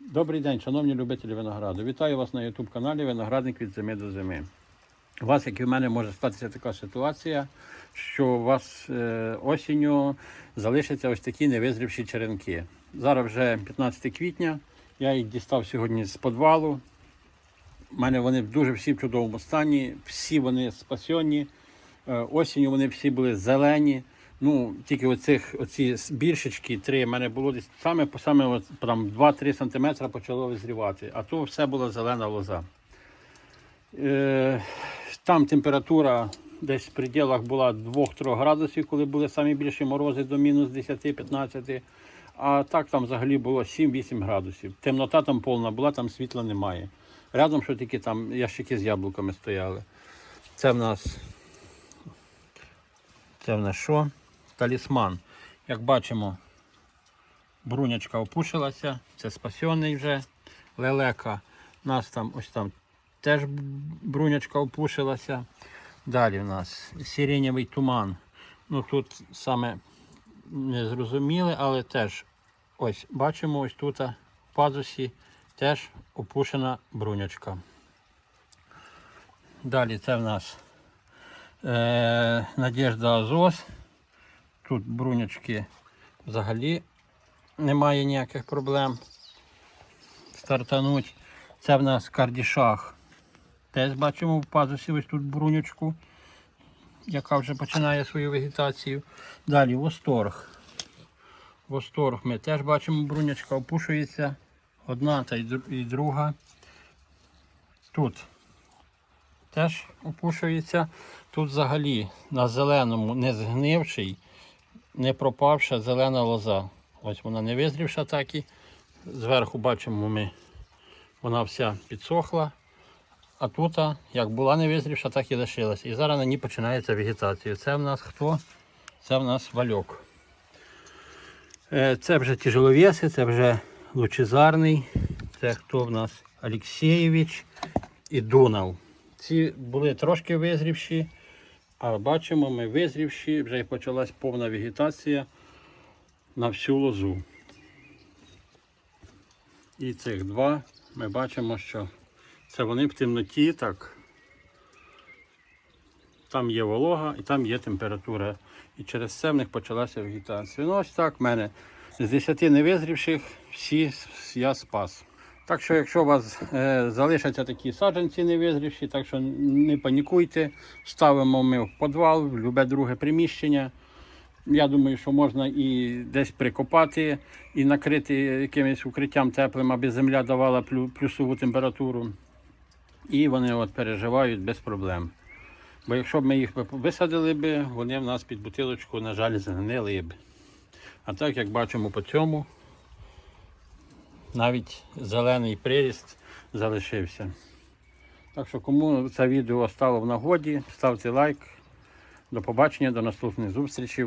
Добрий день, шановні любителі винограду. Вітаю вас на YouTube каналі Виноградник від зими до зими. У вас, як і в мене, може статися така ситуація, що у вас е, осінню залишаться ось такі невизрівші черенки. Зараз вже 15 квітня, я їх дістав сьогодні з підвалу. У мене вони дуже всі в чудовому стані, всі вони спасені. Е, Осінню вони всі були зелені. Ну, тільки оцих, оці більшечки, три, в мене було десь саме саме там 2-3 см почало визрівати, а то все була зелена лоза. Е, там температура десь в пределах була 2-3 градусів, коли були самі більші морози до мінус 10-15. А так там взагалі було 7-8 градусів. Темнота там повна була, там світла немає. Рядом, що тільки там ящики з яблуками стояли. Це в нас. Це в нас що? Талісман. Як бачимо, брунячка опушилася, це спасений вже лелека. У нас там ось там теж брунячка опушилася. Далі в нас сиренєвий туман. Ну тут саме не зрозуміле, але теж ось бачимо ось тут в пазусі теж опушена брунячка. Далі це в нас е, Надежда Азос. Тут брунячки взагалі немає ніяких проблем. Стартануть. Це в нас кардішах. Теж бачимо в пазусі ось тут брунячку, яка вже починає свою вегетацію. Далі восторг. Восторг ми теж бачимо, брунячка опушується. Одна та і друга. Тут теж опушується. Тут взагалі на зеленому не згнивший, не пропавша зелена лоза. Ось вона не визрівша так і. Зверху бачимо ми, вона вся підсохла. А тут, як була не визрівша, так і лишилась. І зараз на ній починається вегетація. Це в нас хто? Це в нас вальок. Е, Це вже тяжеловеси, це вже лучезарний. Це хто в нас Алексєєвич і Дунав. Ці були трошки визрівші, а бачимо, ми визрівші, вже і почалась повна вегетація на всю лозу. І цих два ми бачимо, що це вони в темноті, так. Там є волога і там є температура. І через це в них почалася вегетація. Ну ось так в мене. З 10 невизрівших всі я спас. Так що, якщо у вас е, залишаться такі саджанці невизрівші, так що не панікуйте, ставимо ми в підвал, в любе друге приміщення. Я думаю, що можна і десь прикопати, і накрити якимось укриттям теплим, аби земля давала плюсову температуру. І вони от переживають без проблем. Бо якщо б ми їх висадили б, вони в нас під бутилочку, на жаль, згнили б. А так, як бачимо по цьому, навіть зелений приріст залишився. Так що, кому це відео стало в нагоді, ставте лайк. До побачення, до наступних зустрічей.